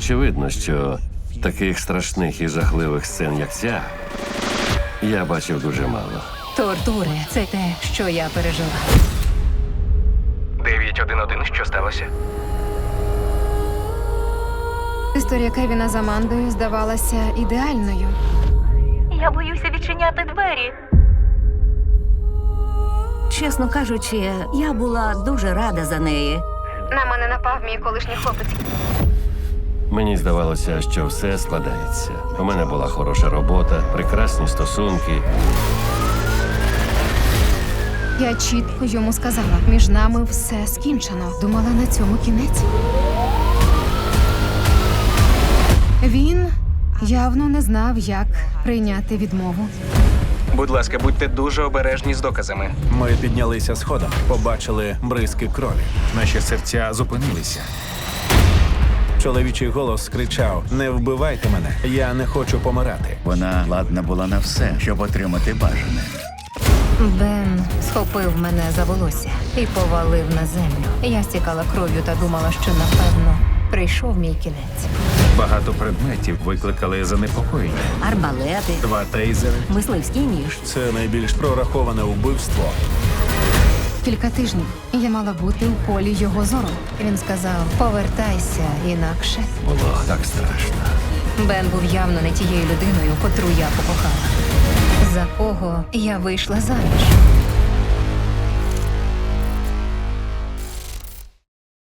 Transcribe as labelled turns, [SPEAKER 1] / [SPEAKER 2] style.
[SPEAKER 1] очевидно, що таких страшних і жахливих сцен, як ця, я бачив дуже мало.
[SPEAKER 2] Тортури це те, що я пережила.
[SPEAKER 3] 911, що сталося?
[SPEAKER 4] Історія Кевіна з Амандою здавалася ідеальною.
[SPEAKER 5] Я боюся відчиняти двері.
[SPEAKER 6] Чесно кажучи, я була дуже рада за неї.
[SPEAKER 4] На мене напав мій колишній хлопець.
[SPEAKER 1] Мені здавалося, що все складається. У мене була хороша робота, прекрасні стосунки.
[SPEAKER 4] Я чітко йому сказала, між нами все скінчено. Думала на цьому кінець. Він явно не знав, як прийняти відмову.
[SPEAKER 3] Будь ласка, будьте дуже обережні з доказами.
[SPEAKER 7] Ми піднялися сходом, побачили бризки крові.
[SPEAKER 8] Наші серця зупинилися.
[SPEAKER 7] Чоловічий голос кричав: Не вбивайте мене, я не хочу помирати.
[SPEAKER 9] Вона ладна була на все, щоб отримати бажане.
[SPEAKER 2] Бен схопив мене за волосся і повалив на землю. Я стікала кров'ю та думала, що напевно прийшов мій кінець.
[SPEAKER 8] Багато предметів викликали занепокоєння.
[SPEAKER 6] Арбалети,
[SPEAKER 8] Два тейзери.
[SPEAKER 6] мисливський ніж.
[SPEAKER 7] Це найбільш прораховане вбивство.
[SPEAKER 4] Кілька тижнів я мала бути у полі його зору.
[SPEAKER 2] Він сказав: повертайся інакше.
[SPEAKER 1] Було так страшно.
[SPEAKER 2] Бен був явно не тією людиною, котру я покохала. За кого я вийшла заміж.